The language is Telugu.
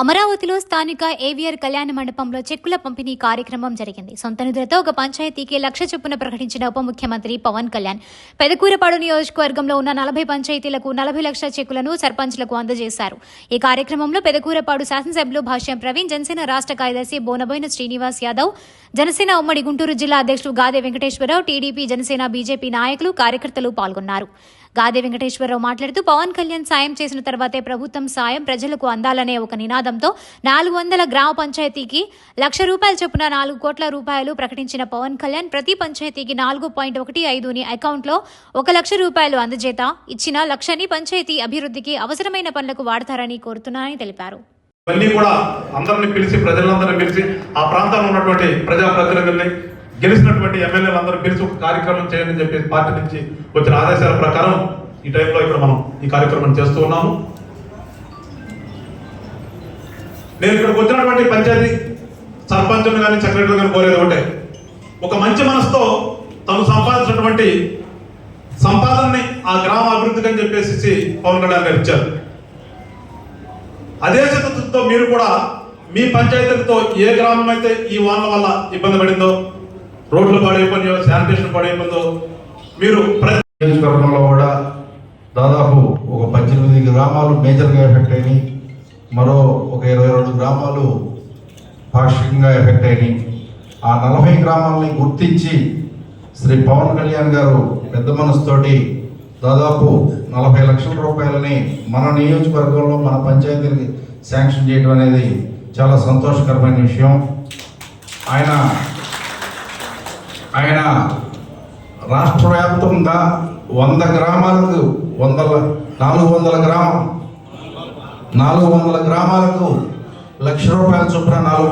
అమరావతిలో స్థానిక ఏవియర్ కళ్యాణ మండపంలో చెక్కుల పంపిణీ కార్యక్రమం జరిగింది. సొంత నిధులతో ఒక పంచాయతీకి లక్ష చొప్పున ప్రకటించిన ఉప ముఖ్యమంత్రి పవన్ కళ్యాణ్. పెదకూరపాడు నియోజకవర్గంలో ఉన్న నలభై పంచాయతీలకు నలభై లక్షల చెక్కులను సర్పంచ్లకు అందజేశారు. ఈ కార్యక్రమంలో పెదకూరపాడు శాసనసభ్యులు భాష్యం ప్రవీణ్ జనసేన రాష్ట్ర కార్యదర్శి బోనబోయిన శ్రీనివాస్ యాదవ్ జనసేన ఉమ్మడి గుంటూరు జిల్లా అధ్యక్షుడు గాదే వెంకటేశ్వరరావు టీడీపీ జనసేన బీజేపీ నాయకులు కార్యకర్తలు పాల్గొన్నారు. గాదే వెంకటేశ్వరరావు మాట్లాడుతూ పవన్ కళ్యాణ్ సాయం చేసిన తర్వాతే ప్రభుత్వం సాయం ప్రజలకు అందాలనే ఒక నినాదంతో నాలుగు వందల గ్రామ పంచాయతీకి లక్ష రూపాయల చొప్పున నాలుగు కోట్ల రూపాయలు ప్రకటించిన పవన్ కళ్యాణ్ ప్రతి పంచాయతీకి నాలుగు పాయింట్ ఒకటి ఐదుని అకౌంట్లో ఒక లక్ష రూపాయలు అందజేత ఇచ్చిన లక్షని పంచాయతీ అభివృద్ధికి అవసరమైన పనులకు వాడతారని కోరుతున్నారని తెలిపారు. ఇవన్నీ కూడా అందరిని పిలిచి ప్రజలందరినీ పిలిచి ఆ ప్రాంతంలో ఉన్నటువంటి ప్రజాప్రతినిధుల్ని గెలిచినటువంటి ఎమ్మెల్యేలు అందరూ పిలిచి ఒక కార్యక్రమం చేయండి చెప్పి పార్టీ నుంచి వచ్చిన ఆదేశాల ప్రకారం ఈ టైంలో ఇక్కడ మనం ఈ కార్యక్రమం చేస్తూ ఉన్నాము. నేను ఇక్కడికి వచ్చినటువంటి పంచాయతీ సర్పంచులు కానీ సెక్రటరీ కానీ కోరేది ఒకటే. ఒక మంచి మనసుతో తను సంపాదించినటువంటి సంపాదనని ఆ గ్రామ అభివృద్ధికి అని చెప్పేసి పవన్ కళ్యాణ్ గారు ఇచ్చారు. అదే చిత్తతో మీరు కూడా మీ పంచాయతీలతో ఏ గ్రామం అయితే ఈ వానల వల్ల ఇబ్బంది పడిందో రోడ్లు పాడైపోయినాయో శానిటేషన్ పాడైపోయిందో మీరు నియోజకవర్గంలో కూడా దాదాపు ఒక పద్దెనిమిది గ్రామాలు మేజర్గా ఎఫెక్ట్ అయినాయి. మరో ఒక ఇరవై రెండు గ్రామాలు పాక్షికంగా ఎఫెక్ట్ అయినాయి. ఆ నలభై గ్రామాలని గుర్తించి శ్రీ పవన్ కళ్యాణ్ గారు పెద్ద మనసుతోటి దాదాపు నలభై లక్షల రూపాయలని మన నియోజకవర్గంలో మన పంచాయతీలకి శాంక్షన్ చేయడం అనేది చాలా సంతోషకరమైన విషయం. ఆయన ఆయన రాష్ట్ర వ్యాప్తంగా వంద గ్రామాలకు వందల నాలుగు వందల గ్రామం. నాలుగు వందల గ్రామాలకు లక్ష రూపాయల చొప్పున నాలుగు